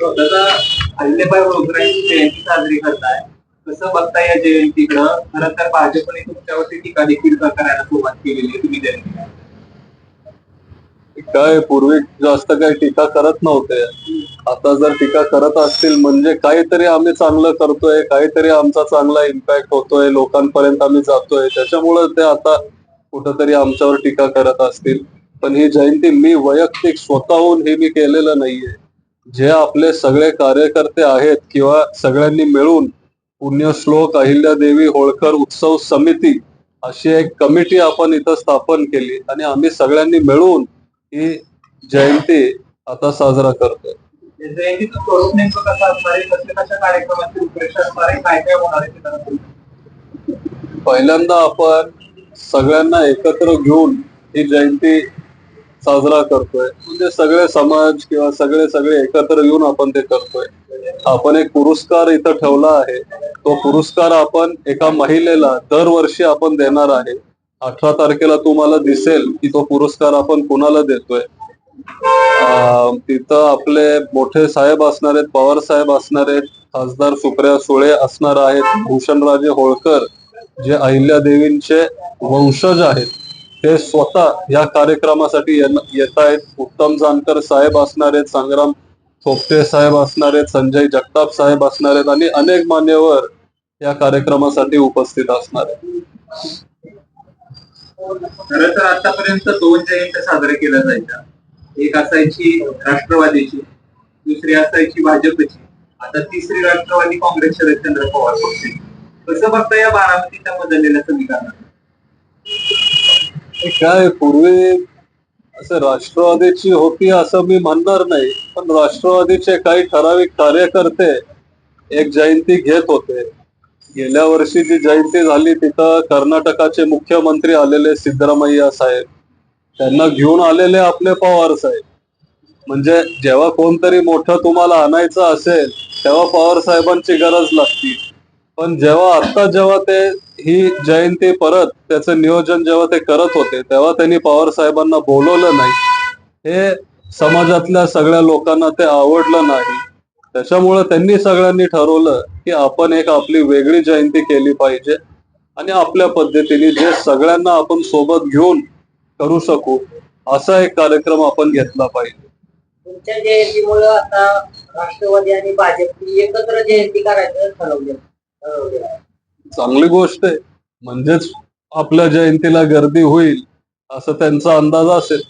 दादा अहिल्याबाई रोजराईची जयंती साजरी करताय. कसं बघता या जयंतीकडं? खरं तर भाजपने तुमच्यावरती टीका देखील करायला सुरुवात केलेली आहे? तुम्ही जयंती काय? पूर्वी जास्त काही टीका करत नव्हते. आता जर टीका करत असतील म्हणजे काहीतरी आम्ही चांगलं करतोय काहीतरी आमचा चांगला इम्पॅक्ट होतोय लोकांपर्यंत आम्ही जातोय. त्याच्यामुळे ते आता कुठंतरी आमच्यावर टीका करत असतील. पण ही जयंती मी वैयक्तिक स्वतःहून हे मी केलेलं नाहीये. जे आपले सगळे कार्यकर्ते आहेत किंवा सगळ्यांनी मिळून पुण्यश्लोक अहिल्यादेवी होळकर उत्सव समिती अशी एक कमिटी आपण इथं स्थापन केली आणि आम्ही सगळ्यांनी मिळून ही जयंती आता साजरा करतोय. या जयंतीचं स्वरूप नेमकं कसं असणार आहे? कसल्या कशा कार्यक्रमाची रूपरेषा असणार आहे? काय काय होणार आहे ते जरा सांगा. पहिल्यांदा आपण सगळ्यांना एकत्र घेऊन ही जयंती साजरा करतोय. म्हणजे सगळे समाज किंवा सगळे सगळे एकत्र येऊन आपण ते करतोय. आपण एक पुरस्कार इथं ठेवला आहे. तो पुरस्कार आपण एका महिलेला दरवर्षी आपण देणार आहे. अठरा तारखेला तुम्हाला दिसेल की तो पुरस्कार आपण कुणाला देतोय. तिथं आपले मोठे साहेब असणार आहेत पवार साहेब असणार आहेत खासदार सुप्रिया सुळे असणार आहेत भूषणराजे होळकर जे अहिल्या देवींचे वंशज आहेत. ते स्वतः या कार्यक्रमासाठी येत आहेत उत्तम जानकर साहेब असणार आहेत संग्राम थोपटे साहेब असणार आहेत संजय जगताप साहेब असणार आहेत आणि अनेक मान्यवर या कार्यक्रमासाठी उपस्थित असणार आहेत. खरं तर आतापर्यंत दोन जयंत्या साजऱ्या केल्या जायच्या. एक असायची राष्ट्रवादीची दुसरी असायची भाजपची. आता तिसरी राष्ट्रवादी काँग्रेसच्या चंद्र पवार पक्षाची. कसं बघता या बारामतीच्या बदललेल्या समीकरणात? काय पूर्वी असं राष्ट्रवादीची होती असं मी म्हणणार नाही पण राष्ट्रवादीचे काही ठराविक कार्यकर्ते एक जयंती घेत होते. गेल्या वर्षी जी जयंती झाली तिथं कर्नाटकाचे मुख्यमंत्री आलेले सिद्धरामय्या साहेब. त्यांना घेऊन आलेले आपले पवार साहेब. म्हणजे जेव्हा कोणतरी मोठं तुम्हाला आणायचं असेल तेव्हा पवार साहेबांची गरज लागती. पण जेव्हा आता जेव्हा ते ही जयंती परत त्याचं नियोजन जेव्हा ते करत होते तेव्हा त्यांनी पवार साहेबांना बोलवलं नाही. हे समाजातल्या सगळ्या लोकांना ते आवडलं नाही. त्याच्यामुळे त्यांनी सगळ्यांनी ठरवलं की आपण एक आपली वेगळी जयंती केली पाहिजे आणि आपल्या पद्धतीने जे सगळ्यांना आपण सोबत घेऊन करू शकू असा एक कार्यक्रम आपण घेतला पाहिजे. तुमच्या जयंतीमुळे आता राष्ट्रवादी आणि भाजप एकत्र जयंती करायचं ठरवलं चांगली गोष्ट आहे. म्हणजेच आपल्या जयंतीला गर्दी होईल असं त्यांचा अंदाज असेल.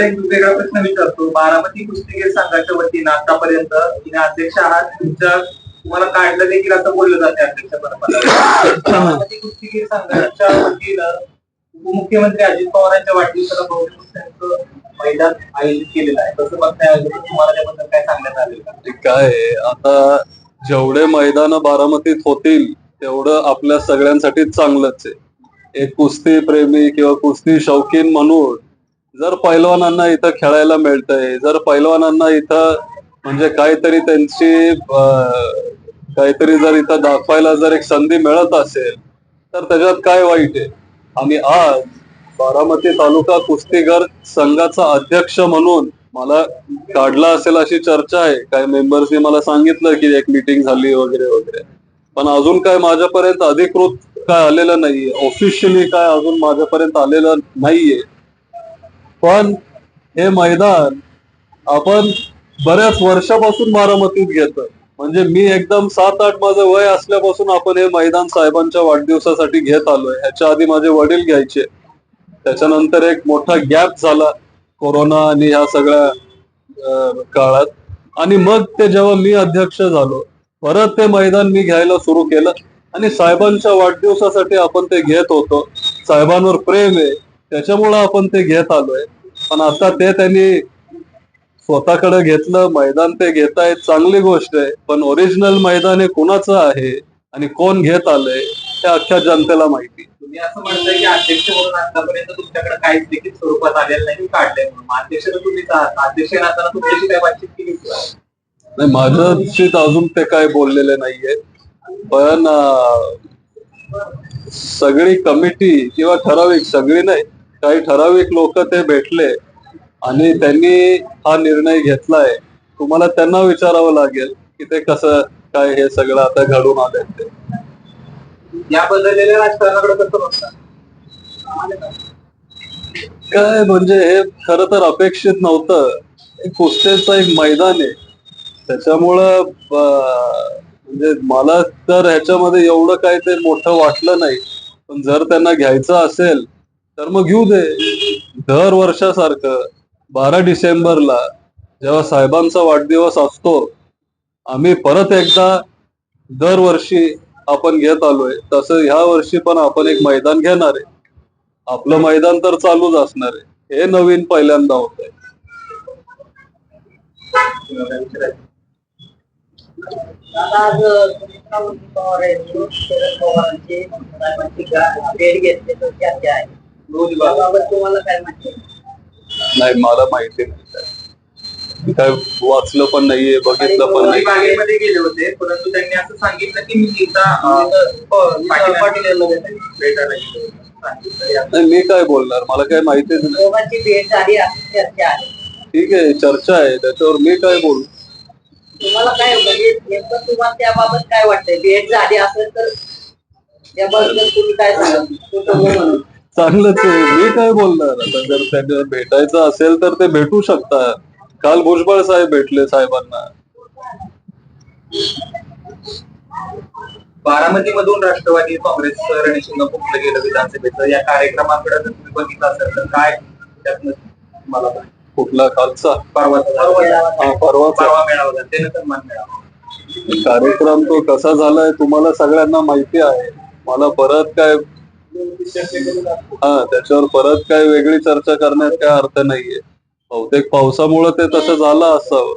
एक वेगळा प्रश्न विचारतो. बारामती कुस्तीगीर संघाच्या वतीनं आतापर्यंत तिने अध्यक्ष आहात. तुमच्या तुम्हाला काढलं देखील असं बोललं जाते अध्यक्ष बारामती कुस्तीगीर संघाच्या वतीनं उपमुख्यमंत्री अजित पवारांच्या वाढदिवसाला बहुतेक मैदान आयोजित केलेलं आहे. कसं बघताय तुम्हाला त्याबद्दल काय सांगण्यात आलेलं काय आता जेवढे मैदान बारामतीत होतील तेवढं आपल्या सगळ्यांसाठी चांगलंच आहे. एक कुस्ती प्रेमी किंवा कुस्ती शौकीन म्हणून जर पैलवानांना इथं खेळायला मिळतंय जर पैलवानांना इथं म्हणजे काहीतरी त्यांची काहीतरी जर इथं दाखवायला जर एक संधी मिळत असेल तर त्याच्यात काय वाईट आहे? आणि आज बारामती तालुका कुस्तीगर संघाचा अध्यक्ष म्हणून मला काढला असेल अशी चर्चा आहे. काही मेंबर्सनी मला सांगितलं की एक मीटिंग झाली वगैरे वगैरे. पण अजून काय माझ्यापर्यंत अधिकृत काय आलेलं नाहीये. ऑफिशियली काय अजून माझ्यापर्यंत आलेलं नाहीये. पण हे मैदान आपण बऱ्याच वर्षापासून बारामतीत घेतोय. म्हणजे मी एकदम सात आठ माझं वय असल्यापासून आपण हे मैदान साहेबांच्या वाढदिवसासाठी घेत आलोय. ह्याच्या आधी माझे वडील घ्यायचे. त्याच्यानंतर एक मोठा गॅप झाला. कोरोना आणि ह्या सगळ्या काळात. आणि मग ते जेव्हा मी अध्यक्ष झालो परत ते मैदान मी घ्यायला सुरू केलं. आणि साहेबांच्या वाढदिवसासाठी आपण ते घेत होतो. साहेबांवर प्रेम आहे. त्याच्यामुळं आपण ते घेत आलोय. पण आता ते त्यांनी स्वतःकडे घेतलं मैदान ते घेत आहेत चांगली गोष्ट आहे. पण ओरिजिनल मैदान हे कुणाचं आहे? आणि कोण घेत आलंय? हे अख्ख्या जनतेला माहिती. तुम्ही असं म्हणताय की अध्यक्ष म्हणून आतापर्यंत तुमच्याकडे काहीच लिखित स्वरूपात आलेलं नाही काढलंय म्हणून. अध्यक्ष तर तुम्हीच आहात अध्यक्ष नसताना तुमच्याशी काय बातचीत केली नाही माझ्याशी अजून ते काय बोललेले नाहीये. पण सगळी कमिटी किंवा ठराविक सगळी नाही काही ठराविक लोक ते भेटले आणि त्यांनी हा निर्णय घेतलाय. तुम्हाला त्यांना विचारावं लागेल की ते कसं काय हे सगळं आता घडून आलंय ते. या बदललेल्या राजकारणाकडे कसं बघतात काय म्हणजे हे खर तर अपेक्षित नव्हतं. हे एक मैदान आहे. त्याच्यामुळं म्हणजे मला तर ह्याच्यामध्ये एवढं काय ते मोठं वाटलं नाही. पण जर त्यांना घ्यायचं असेल तर मग घेऊ दे. दर वर्षासारखं बारा डिसेंबरला जेव्हा साहेबांचा वाढदिवस असतो आम्ही परत एकदा दरवर्षी आपण घेत आलोय तसं ह्या वर्षी पण आपण एक मैदान घेणार आहे. आपलं मैदान तर चालूच असणार आहे. हे नवीन पहिल्यांदा होत आहे? नाही मला माहिती नाही. मी काय वाचलं पण नाहीये बघितलं पण नाही. बागेमध्ये गेले होते परंतु त्यांनी असं सांगितलं की मी पाटील- भेटायला गेलो. या- नाही, मी काय बोलणार? मला काय माहितीच नाही. दोघांची भेट झाली चर्चा आहे. ठीक आहे चर्चा आहे. त्याच्यावर मी काय बोलू? तुम्हाला काय म्हणजे नेमकं तुम्हाला त्याबाबत काय वाटतंय? भेट झाली असेल तर त्याबद्दल तुम्ही काय सांगाल? चांगलंच आहे. मी काय बोलणार? आता जर त्यांना भेटायचं असेल तर ते भेटू शकतात. काल भुजबळ साहेब भेटले साहेबांना. बारामती मधून राष्ट्रवादी काँग्रेस रणशिंग फुंकलं गेलं विधानसभेचं. या कार्यक्रमाकडे जर तुम्ही बघितलं असेल तर काय त्यातनं? कुठला कालचा परवाचा. हा परवाचा. परवा मेळावा त्यानं सन्मान कार्यक्रम तो कसा झालाय तुम्हाला सगळ्यांना माहिती आहे. मला परत काय हा त्याच्यावर परत काय वेगळी चर्चा करण्यात काय अर्थ नाहीये. बहुतेक पावसामुळे ते तसं झालं असावं